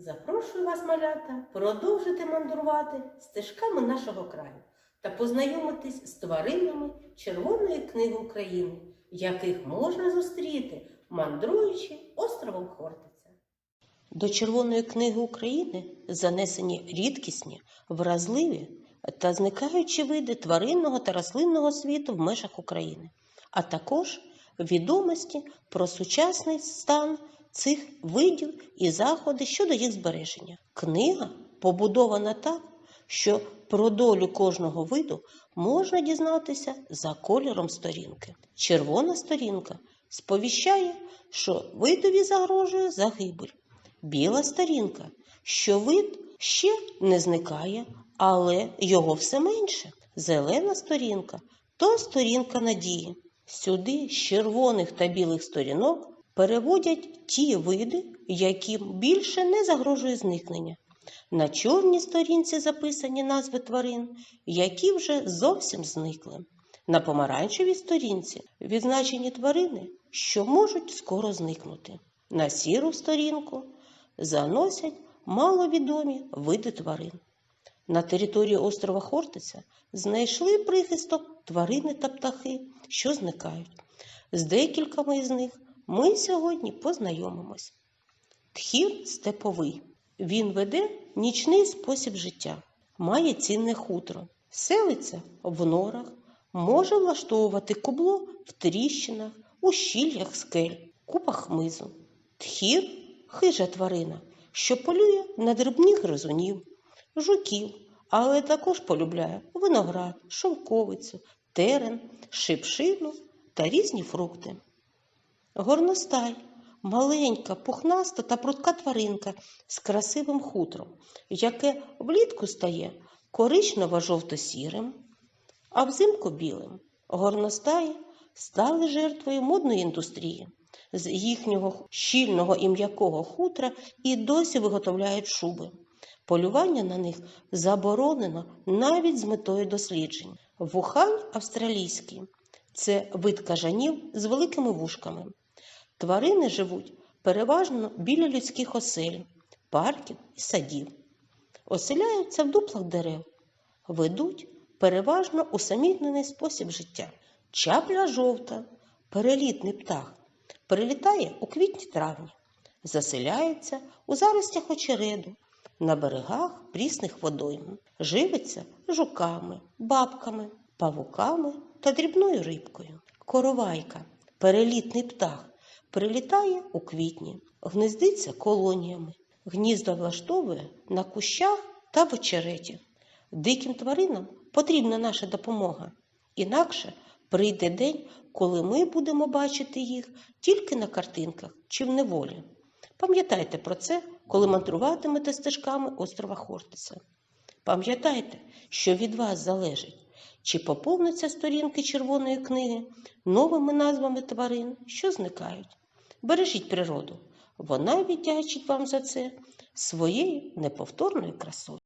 Запрошую вас, малята, продовжити мандрувати стежками нашого краю та познайомитись з тваринами Червоної книги України, яких можна зустріти, мандруючи островом Хортиця. До Червоної книги України занесені рідкісні, вразливі та зникаючі види тваринного та рослинного світу в межах України, а також відомості про сучасний стан цих видів і заходи щодо їх збереження. Книга побудована так, що про долю кожного виду можна дізнатися за кольором сторінки. Червона сторінка сповіщає, що видові загрожує загибель. Біла сторінка, що вид ще не зникає, але його все менше. Зелена сторінка то сторінка надії. Сюди з червоних та білих сторінок переводять ті види, яким більше не загрожує зникнення. На чорній сторінці записані назви тварин, які вже зовсім зникли. На помаранчевій сторінці відзначені тварини, що можуть скоро зникнути. На сіру сторінку заносять маловідомі види тварин. На території острова Хортиця знайшли прихисток тварини та птахи, що зникають. З декількома із них ми сьогодні познайомимось. Тхір степовий. Він веде нічний спосіб життя, має цінне хутро, селиться в норах, може влаштовувати кубло в тріщинах, у щільях скель, купах хмизу. Тхір хижа тварина, що полює на дрібних гризунів, жуків, але також полюбляє виноград, шовковицю, терен, шипшину та різні фрукти. Горностай маленька, пухнаста та прудка тваринка з красивим хутром, яке влітку стає коричнево-жовто-сірим, а взимку білим. Горностаї стали жертвою модної індустрії. З їхнього щільного і м'якого хутра і досі виготовляють шуби. Полювання на них заборонено навіть з метою досліджень. Вухань австралійський це вид кажанів з великими вушками. Тварини живуть переважно біля людських осель, парків і садів. Оселяються в дуплах дерев, ведуть переважно усамітнений спосіб життя. Чапля жовта, перелітний птах, прилітає у квітні-травні, заселяється у заростях очереду, на берегах прісних водойм, живиться жуками, бабками, павуками та дрібною рибкою. Коровайка, перелітний птах, прилітає у квітні, гнездиться колоніями, гнізда влаштовує на кущах та в очереті. Диким тваринам потрібна наша допомога, інакше прийде день, коли ми будемо бачити їх тільки на картинках чи в неволі. Пам'ятайте про це, коли мандруватимете стежками острова Хортиса. Пам'ятайте, що від вас залежить, чи поповниться сторінки Червоної книги новими назвами тварин, що зникають. Бережіть природу, вона віддячить вам за це своєю неповторною красою.